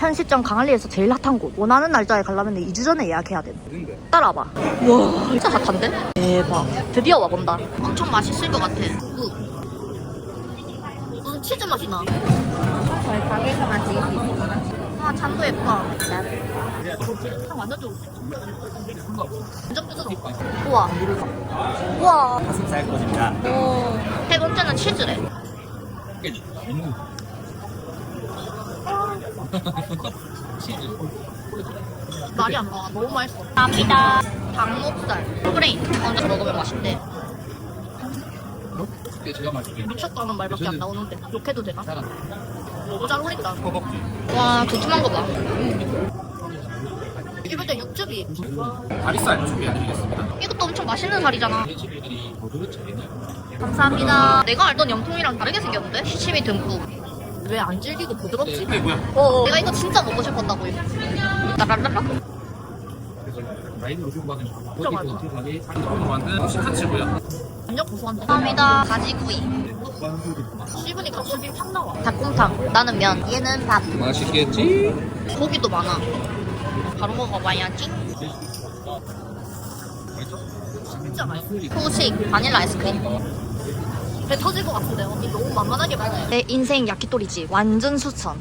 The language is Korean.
현 시점 강한리에서 제일 핫한 곳. 원하는 날짜에 가려면 2주 전에 예약해야 돼. 어딘데? 따라와봐. 와, 진짜 핫한데? 대박. 드디어 와본다. 엄청 맛있을 것 같아. 우. 무슨 치즈 맛이 나. 저희 가게에서만 드실 수 있습니다. 아, 잔도 예뻐. 향 완전 좋은데? 완전 부드러워. 우와. 우와. 가슴살. 오. 세 번째는 치즈래. 말이 안 나와. 너무 맛있어. 감사합니다. 닭목살. 프레인. 먼저 먹으면 맛있대. 제가 맛있게. 미쳤다는 말밖에 안 나오는데. 욕해도 되나? 너무 잘 어울린다. 허벅지. 와, 두툼한 거 봐. 이거 진짜 육즙이. 다리살 준비해드리겠습니다. 이것도 엄청 맛있는 살이잖아. 더. 감사합니다. 내가 알던 염통이랑 다르게 생겼는데? 시침이 듬뿍. 왜 안 질기고 부드럽지? 이게 뭐야? 어, 내가 이거 진짜 먹고 싶었다고. 라라라라. 그래서 라인 로션 받은 진짜 맛있어. 어떻게 사기 만든 시카치고요. 완전 고소한데? 감사합니다. 가지구이. 씹으니까 확 나와. 닭곰탕. 나는 면. 얘는 밥. 맛있겠지? 고기도 많아. 바로 먹어봐야지. 진짜 맛있어. 후식 바닐라 아이스크림. 배 터질 것 같은데 언니 너무 만만하게 먹네. 내 인생 야키토리지 완전 추천.